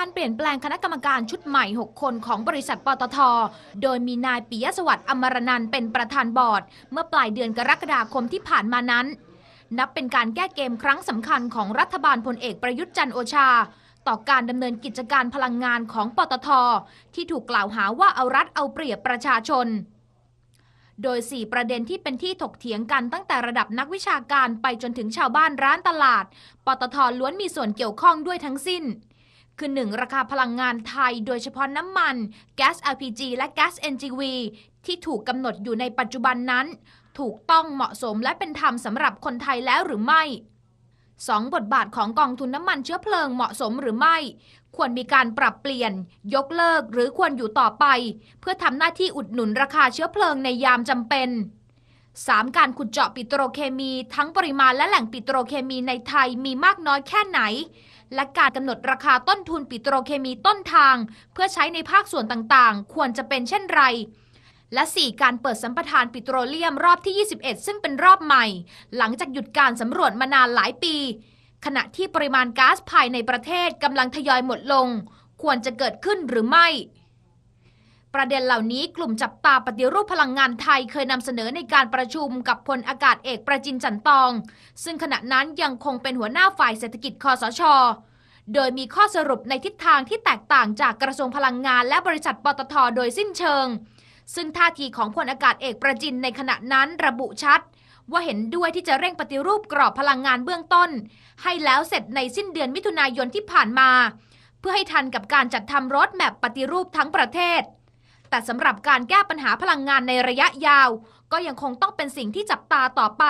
การเปลี่ยนแปลงคณะกรรมการชุดใหม่ 6 คนของบริษัทปตท โดยมีนายปิยสวัสดิ์อมรนันเป็นประธานบอร์ด เมื่อปลายเดือนกรกฎาคมที่ผ่านมานั้น นับเป็นการแก้เกมครั้งสำคัญของรัฐบาลพลเอกประยุทธ์จันโอชา ต่อการดำเนินกิจการพลังงานของปตท ที่ถูกกล่าวหาว่าเอารัดเอาเปรียบประชาชนโดย 4 ประเด็นที่เป็นที่ถกเถียงกันตั้งแต่ระดับนักวิชาการไปจนถึงชาวบ้านร้านตลาด ปตทล้วนมีส่วนเกี่ยวข้องด้วยทั้งสิ้น คือ 1. ราคาพลังงานไทย โดยเฉพาะน้ำมันแก๊ส LPG และแก๊ส NGV ที่ถูกกำหนดอยู่ในปัจจุบันนั้น ถูกต้องเหมาะสมและเป็นธรรมสำหรับคนไทยแล้วหรือไม่ 2. บทบาทของกองทุนน้ำมันเชื้อเพลิงเหมาะสมหรือไม่ ควรมีการปรับเปลี่ยน ยกเลิกหรือควรอยู่ต่อไป เพื่อทำหน้าที่อุดหนุนราคาเชื้อเพลิงในยามจำเป็น 3. การขุดเจาะปิโตรเคมี ทั้งปริมาณและแหล่งปิโตรเคมีในไทยมีมากน้อยแค่ไหน และการกำหนดราคาต้นทุนปิโตรเคมีต้นทาง เพื่อใช้ในภาคส่วนต่างๆ ควรจะเป็นเช่นไร และ 4 การเปิดสัมปทานปิโตรเลียมรอบที่ 21 ซึ่งเป็นรอบใหม่ หลังจากหยุดการสำรวจมานานหลายปี ขณะที่ปริมาณก๊าซภายในประเทศกำลังทยอยหมดลง ควรจะเกิดขึ้นหรือไม่ ประเด็นเหล่านี้กลุ่มจับตาปฏิรูปพลังงานไทยเคยนำเสนอในการประชุมกับพลอากาศเอกประจินจันตอง ซึ่งขณะนั้นยังคงเป็นหัวหน้าฝ่ายเศรษฐกิจคอสช โดยมีข้อสรุปในทิศทางที่แตกต่างจากกระทรวงพลังงานและบริษัทปตทโดยสิ้นเชิง ซึ่งท่าทีของพลอากาศเอกประจินในขณะนั้นระบุชัด ว่าเห็นด้วยที่จะเร่งปฏิรูปกรอบพลังงานเบื้องต้น ให้แล้วเสร็จในสิ้นเดือนมิถุนายนที่ผ่านมา เพื่อให้ทันกับการจัดทำรถแมพปฏิรูปทั้งประเทศ แต่สำหรับการแก้ปัญหาพลังงานในระยะยาว ก็ยังคงต้องเป็นสิ่งที่จับตาต่อไป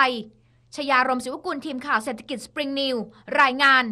ชยารมศิวกุลทีมข่าวเศรษฐกิจสปริงนิวรายงาน